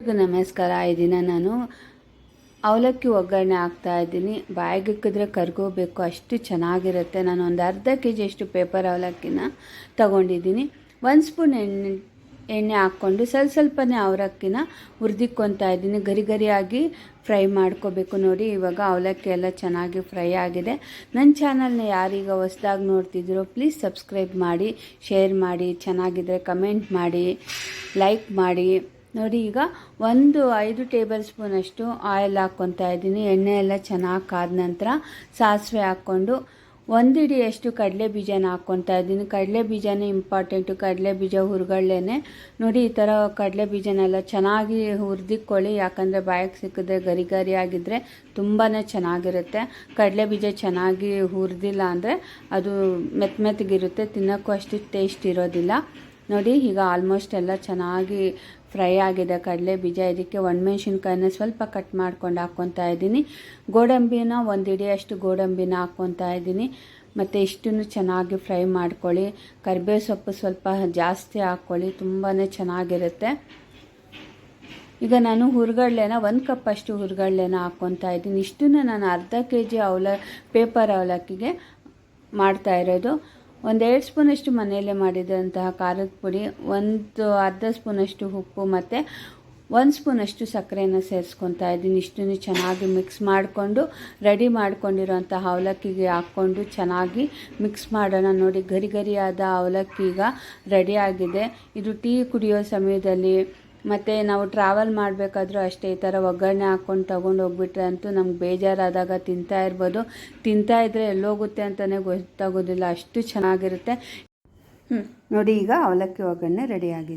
ನಮಸ್ಕಾರ. ಈ ದಿನ ನಾನು ಅವಲಕ್ಕಿ ಒಗ್ಗರಣೆ ಹಾಕ್ತಾ ಇದ್ದೀನಿ. ಬಾಯಿಗೆ ಇಕ್ಕಿದ್ರೆ ಕರ್ಗೋಬೇಕು, ಅಷ್ಟು ಚೆನ್ನಾಗಿರುತ್ತೆ. ನಾನು ಒಂದು ಅರ್ಧ ಕೆ ಜಿಯಷ್ಟು ಪೇಪರ್ ಅವಲಕ್ಕಿನ ತಗೊಂಡಿದ್ದೀನಿ. ಒಂದು ಸ್ಪೂನ್ ಎಣ್ಣೆ ಎಣ್ಣೆ ಹಾಕ್ಕೊಂಡು ಸ್ವಲ್ಪ ಸ್ವಲ್ಪನೇ ಅವಲಕ್ಕಿನ ಹುರಿದಿಕ್ಕೊತಾ ಇದ್ದೀನಿ. ಗರಿ ಗರಿಯಾಗಿ ಫ್ರೈ ಮಾಡ್ಕೋಬೇಕು ನೋಡಿ. ಇವಾಗ ಅವಲಕ್ಕಿ ಎಲ್ಲ ಚೆನ್ನಾಗಿ ಫ್ರೈ ಆಗಿದೆ. ನನ್ನ ಚಾನಲ್ನ ಯಾರೀಗ ಹೊಸ್ದಾಗಿ ನೋಡ್ತಿದ್ದೀರೋ, ಪ್ಲೀಸ್ ಸಬ್ಸ್ಕ್ರೈಬ್ ಮಾಡಿ, ಶೇರ್ ಮಾಡಿ, ಚೆನ್ನಾಗಿದ್ರೆ ಕಮೆಂಟ್ ಮಾಡಿ, ಲೈಕ್ ಮಾಡಿ. ನೋಡಿ, ಈಗ ಒಂದು ಐದು ಟೇಬಲ್ ಸ್ಪೂನಷ್ಟು ಆಯಿಲ್ ಹಾಕ್ಕೊತಾ ಇದ್ದೀನಿ. ಎಣ್ಣೆ ಎಲ್ಲ ಚೆನ್ನಾಗಿ ಕಾದ ನಂತರ ಸಾಸಿವೆ ಹಾಕ್ಕೊಂಡು ಒಂದು ಹಿಡಿಯಷ್ಟು ಕಡಲೆ ಬೀಜನ ಹಾಕ್ಕೊತಾ ಇದ್ದೀನಿ. ಕಡಲೆ ಬೀಜನೇ ಇಂಪಾರ್ಟೆಂಟು ಕಡಲೆ ಬೀಜ ಹುರ್ಗಳ್ಳೆನೆ. ನೋಡಿ, ಈ ಥರ ಕಡಲೆ ಬೀಜನೆಲ್ಲ ಚೆನ್ನಾಗಿ ಹುರಿದಿಕ್ಕೊಳ್ಳಿ ಯಾಕಂದರೆ ಬಾಯಿಗೆ ಸಿಕ್ಕಿದ್ರೆ ಗರಿ ಗರಿ ಆಗಿದ್ದರೆ ತುಂಬಾ ಚೆನ್ನಾಗಿರುತ್ತೆ. ಕಡಲೆ ಬೀಜ ಚೆನ್ನಾಗಿ ಹುರಿದಿಲ್ಲ ಅಂದರೆ ಅದು ಮೆತ್ತ ಮೆತ್ತಗಿರುತ್ತೆ ತಿನ್ನೋಕ್ಕೂ ಅಷ್ಟು ಟೇಸ್ಟ್ ಇರೋದಿಲ್ಲ. ನೋಡಿ, ಈಗ ಆಲ್ಮೋಸ್ಟ್ ಎಲ್ಲ ಚೆನ್ನಾಗಿ ಫ್ರೈ ಆಗಿದೆ. ಕಡಲೆ ಬೀಜ ಇದಕ್ಕೆ ಒಣಮೆಣ್ಸಿನ್ಕಾಯಿನ ಸ್ವಲ್ಪ ಕಟ್ ಮಾಡ್ಕೊಂಡು ಹಾಕ್ಕೊತಾ ಇದ್ದೀನಿ. ಗೋಡಂಬಿನ ಒಂದು ಹಿಡಿಯಷ್ಟು ಗೋಡಂಬಿನ ಹಾಕ್ಕೊತಾ ಇದ್ದೀನಿ. ಮತ್ತು ಇಷ್ಟನ್ನು ಚೆನ್ನಾಗಿ ಫ್ರೈ ಮಾಡ್ಕೊಳ್ಳಿ. ಕರಿಬೇವು ಸೊಪ್ಪು ಸ್ವಲ್ಪ ಜಾಸ್ತಿ ಹಾಕ್ಕೊಳ್ಳಿ ತುಂಬಾ ಚೆನ್ನಾಗಿರುತ್ತೆ. ಈಗ ನಾನು ಹುರ್ಗಡ್ಲೆನ ಒಂದು ಕಪ್ಪಷ್ಟು ಹುರ್ಗಡ್ಲೆನ ಹಾಕ್ಕೊತಾ ಇದ್ದೀನಿ. ಇಷ್ಟನ್ನು ನಾನು ಅರ್ಧ ಕೆ ಜಿ ಅವಲ ಪೇಪರ್ ಅವಲಕ್ಕಿಗೆ ಮಾಡ್ತಾ ಇರೋದು. ಒಂದೆರಡು ಸ್ಪೂನಷ್ಟು ಮನೆಯಲ್ಲೇ ಮಾಡಿದಂತಹ ಖಾರದ ಪುಡಿ, ಒಂದು ಅರ್ಧ ಸ್ಪೂನಷ್ಟು ಉಪ್ಪು ಮತ್ತು ಒಂದು ಸ್ಪೂನಷ್ಟು ಸಕ್ಕರೆಯನ್ನು ಸೇರಿಸ್ಕೊತಾ ಇದ್ದೀನಿ. ಇಷ್ಟನ್ನು ಚೆನ್ನಾಗಿ ಮಿಕ್ಸ್ ಮಾಡಿಕೊಂಡು ರೆಡಿ ಮಾಡ್ಕೊಂಡಿರೋಂಥ ಅವಲಕ್ಕಿಗೆ ಹಾಕ್ಕೊಂಡು ಚೆನ್ನಾಗಿ ಮಿಕ್ಸ್ ಮಾಡೋಣ ನೋಡಿ. ಗರಿ ಗರಿಯಾದ ಅವಲಕ್ಕಿ ಈಗ ರೆಡಿಯಾಗಿದೆ ಇದು ಟೀ ಕುಡಿಯೋ ಸಮಯದಲ್ಲಿ ಮತ್ತು ನಾವು ಟ್ರಾವೆಲ್ ಮಾಡಬೇಕಾದ್ರೂ ಅಷ್ಟೇ ಈ ಥರ ಒಗ್ಗರಣೆ ಹಾಕ್ಕೊಂಡು ತೊಗೊಂಡು ಹೋಗ್ಬಿಟ್ರೆ ಅಂತೂ ನಮ್ಗೆ ಬೇಜಾರಾದಾಗ ತಿಂತಾ ಇರ್ಬೋದು. ತಿಂತಾ ಇದ್ದರೆ ಎಲ್ಲೋಗುತ್ತೆ ಅಂತಲೇ ಗೊತ್ತಾಗೋದಿಲ್ಲ. ಅಷ್ಟು ಚೆನ್ನಾಗಿರುತ್ತೆ. ಹ್ಞೂ ನೋಡಿ ಈಗ ಅವಲಕ್ಕಿ ಒಗ್ಗರಣೆ ರೆಡಿಯಾಗಿದೆ